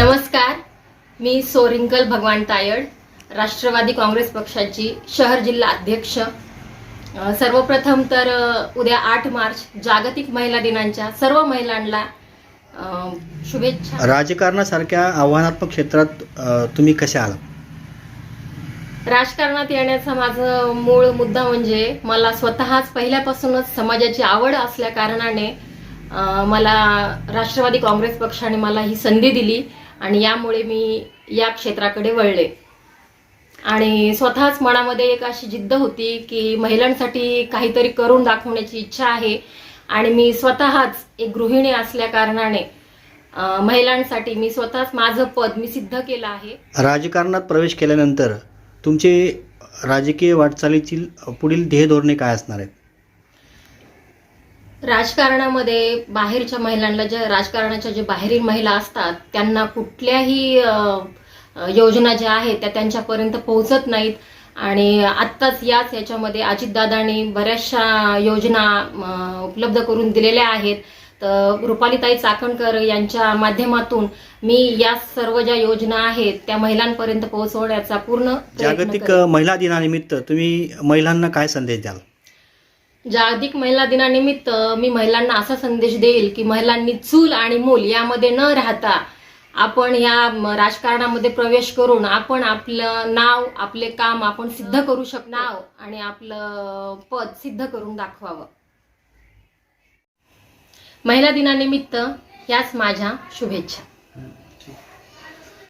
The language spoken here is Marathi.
मी सोरिंकल भगवान तायड राष्ट्रवादी काँग्रेस पक्षाची शहर जिल्हा अध्यक्ष. सर्वप्रथम तर उद्या आठ मार्च जागतिक महिला दिनांच्या सर्व महिलांना शुभेच्छा. राजकारणासारख्या आव्हानात्मक क्षेत्रात अ, तुम्ही कसे आला राजकारणात येण्याचा माझं मूळ मुद्दा म्हणजे मला स्वतःच पहिल्यापासूनच समाजाची आवड असल्या कारणाने मला राष्ट्रवादी काँग्रेस पक्षाने मला ही संधी दिली. आणि यामुळे मी या क्षेत्राकडे वळले. आणि स्वतःच मनामध्ये एक अशी जिद्द होती की महिलांसाठी काहीतरी करून दाखवण्याची इच्छा आहे. आणि मी स्वतःच एक गृहिणी असल्या कारणाने महिलांसाठी मी स्वतःच माझं पद मी सिद्ध केलं आहे. राजकारणात प्रवेश केल्यानंतर तुमचे राजकीय वाटचालीची पुढील ध्येय धोरणे काय असणार आहेत? राजकारणामध्ये बाहेरच्या महिलांना ज्या राजकारणाच्या जे बाहेरील महिला असतात त्यांना कुठल्याही योजना ज्या आहेत त्या त्यांच्यापर्यंत पोहोचत नाहीत. आणि आत्ताच याच याच्यामध्ये अजितदादांनी बऱ्याचशा योजना उपलब्ध करून दिलेल्या आहेत. तर रुपालीताई चाकणकर यांच्या माध्यमातून मी या सर्व ज्या योजना आहेत त्या महिलांपर्यंत पोहोचवण्याचा पूर्ण जागतिक महिला दिनानिमित्त तुम्ही महिलांना काय संदेश द्याल? जागतिक महिला दिनानिमित्त मी महिलांना असा संदेश देईल की महिलांनी चूल आणि मूल यामध्ये न राहता आपण या राजकारणामध्ये प्रवेश करून आपण आपलं नाव आपले काम आपण सिद्ध करू शक नाव आणि आपलं पद सिद्ध करून दाखवावं. महिला दिनानिमित्त याच माझ्या शुभेच्छा.